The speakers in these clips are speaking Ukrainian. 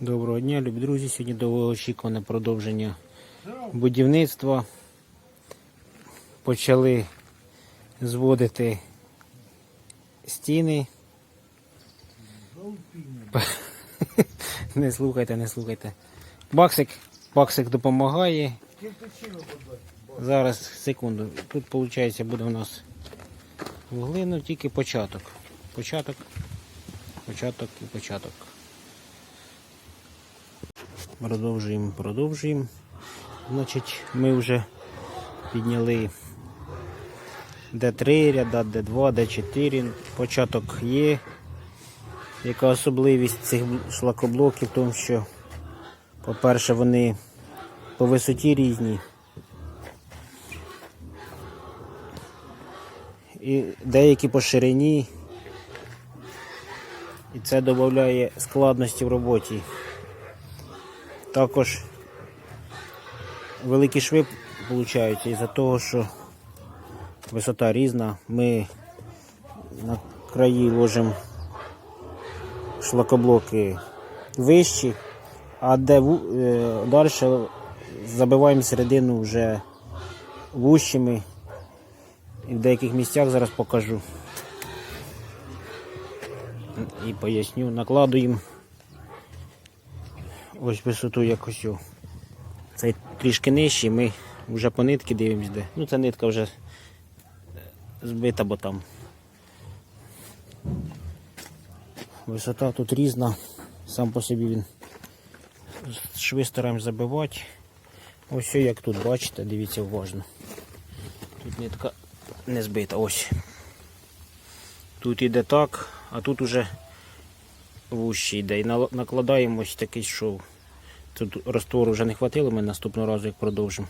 Доброго дня, любі друзі. Сьогодні довгоочікуване продовження будівництва. Почали зводити стіни. Не слухайте, не слухайте. Баксик, Баксик допомагає. Зараз, секунду. Тут, виходить, буде у нас вугли, ну тільки початок. Початок, початок і початок. Продовжуємо, продовжуємо. Значить, ми вже підняли Д3 ряда, Д2, Д4. Початок є. Яка особливість цих шлакоблоків тому, що, по-перше, вони по висоті різні. І деякі по ширині. І це додає складності в роботі. Також великі шви получаються із-за того, що висота різна. Ми на краї ложимо шлакоблоки вищі, а де е, далі забиваємо середину вже вущими. І в деяких місцях зараз покажу. І поясню, накладуємо ось висоту якось. Цей трішки нижчий, ми вже по нитки дивимось де. Ну ця нитка вже збита, бо там. Висота тут різна, сам по собі він. Шви стараємось забивати. Ось як тут, бачите, дивіться уважно. Тут нитка не збита, ось. Тут іде так, а тут уже вущий йде. І накладаємо ось такий шов. Тут роствору вже не хватило, ми наступного разу як продовжимо.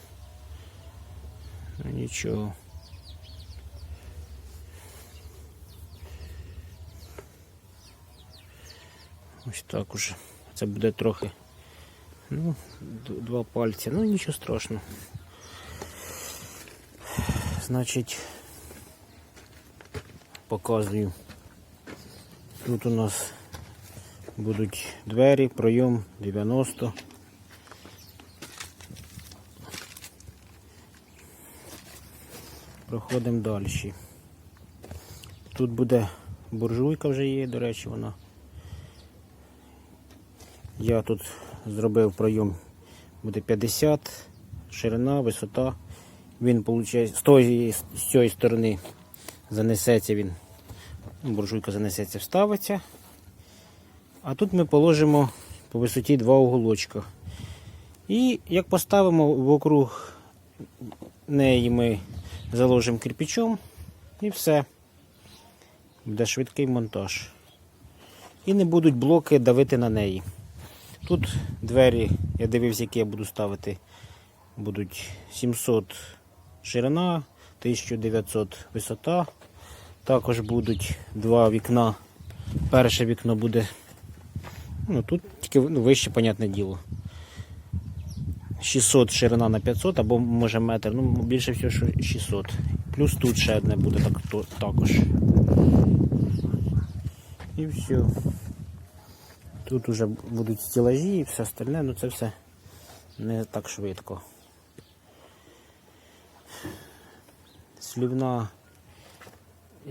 Ну, нічого. Ось так уже. Це буде трохи. Ну, два пальці. Ну нічого страшного. Значить, показую. Тут у нас будуть двері, пройом 90. Проходимо далі. Тут буде буржуйка вже є, до речі, вона. Я тут зробив пройом буде 50, ширина, висота. Він получає, з тої з цієї сторони занесеться він. Буржуйка занесеться, вставиться. А тут ми положимо по висоті два уголочка. І як поставимо вокруг неї ми заложимо кирпичом і все. Буде швидкий монтаж. І не будуть блоки давити на неї. Тут двері, я дивився, які я буду ставити, будуть 700 ширина, 1900 висота. Також будуть два вікна. Перше вікно буде Ну, тут тільки ну, вище, понятне діло. 600 ширина на 500 або може метр, ну більше всього що 600. Плюс тут ще одне буде так, то, також. І все. Тут вже будуть стілажі і все остальне, ну це все не так швидко. Слівна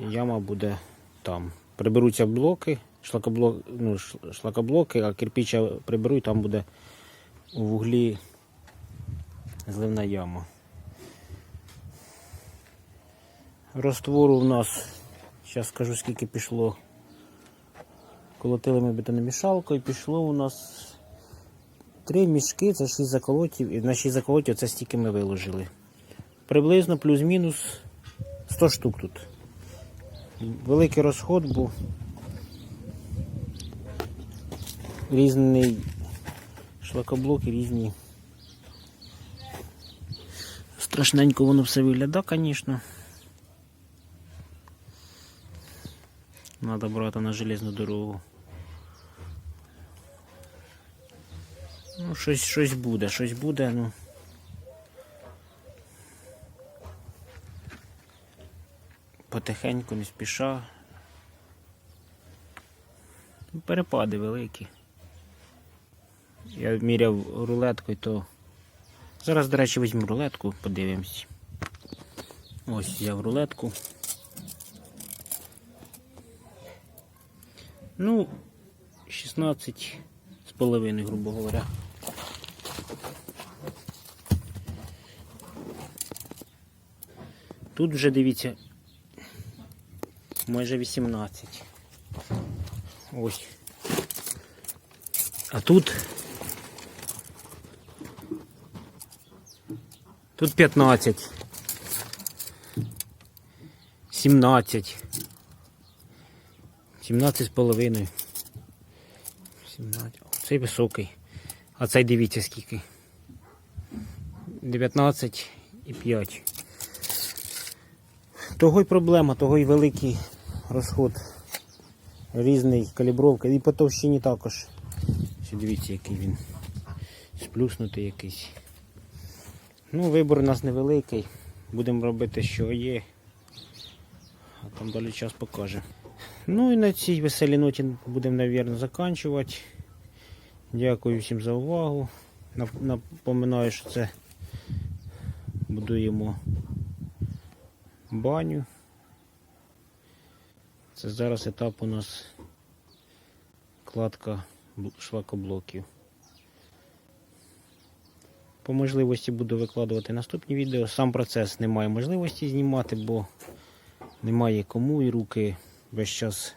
яма буде там. Приберуться блоки, шлакоблок, ну, шлакоблоки, а кирпича приберу, і там буде у вуглі зливна яма. Роствору в нас, зараз скажу скільки пішло. Колотили ми бетономішалкою, пішло у нас три мішки, це 6 заколотів, і на 6 заколотів це стільки ми виложили. Приблизно плюс-мінус 100 штук тут. Великий розход був. Різний шлакоблок і різні. Страшненько воно все виглядає, звісно. Надо брати на железну дорогу. Ну, щось, щось буде, щось буде, ну. Потихеньку, не спіша. Перепади великі. Я міряв рулеткою, то зараз, до речі, візьму рулетку, подивимось. Ось взяв рулетку. Ну, 16 з половиною, грубо говоря. Тут вже дивіться, майже 18. Ось. А тут. Тут 15. 17. 17 з половиною. 17. Цей високий. А цей дивіться скільки. 19 і 5. Того й проблема, того й великий розход. Різний калібровка. І по товщині також. Ще дивіться, який він. Сплюснутий якийсь. Ну, вибор у нас невеликий. Будемо робити, що є. А там далі час покаже. Ну і на цій веселій ноті будемо, мабуть, закінчувати. Дякую всім за увагу. Напоминаю, що це будуємо баню. Це зараз етап у нас кладка шлакоблоків. По можливості буду викладувати наступні відео. Сам процес немає можливості знімати, бо немає кому і руки весь час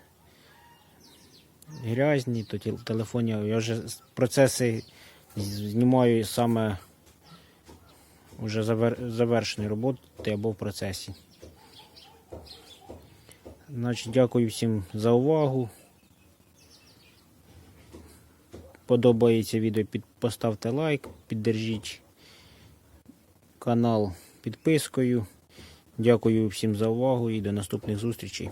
грязні, то телефоні. Я вже процеси знімаю саме вже завер... завершені роботи або в процесі. Значить, дякую всім за увагу. Подобається відео, поставте лайк, піддержіть канал підпискою. Дякую всім за увагу і до наступних зустрічей.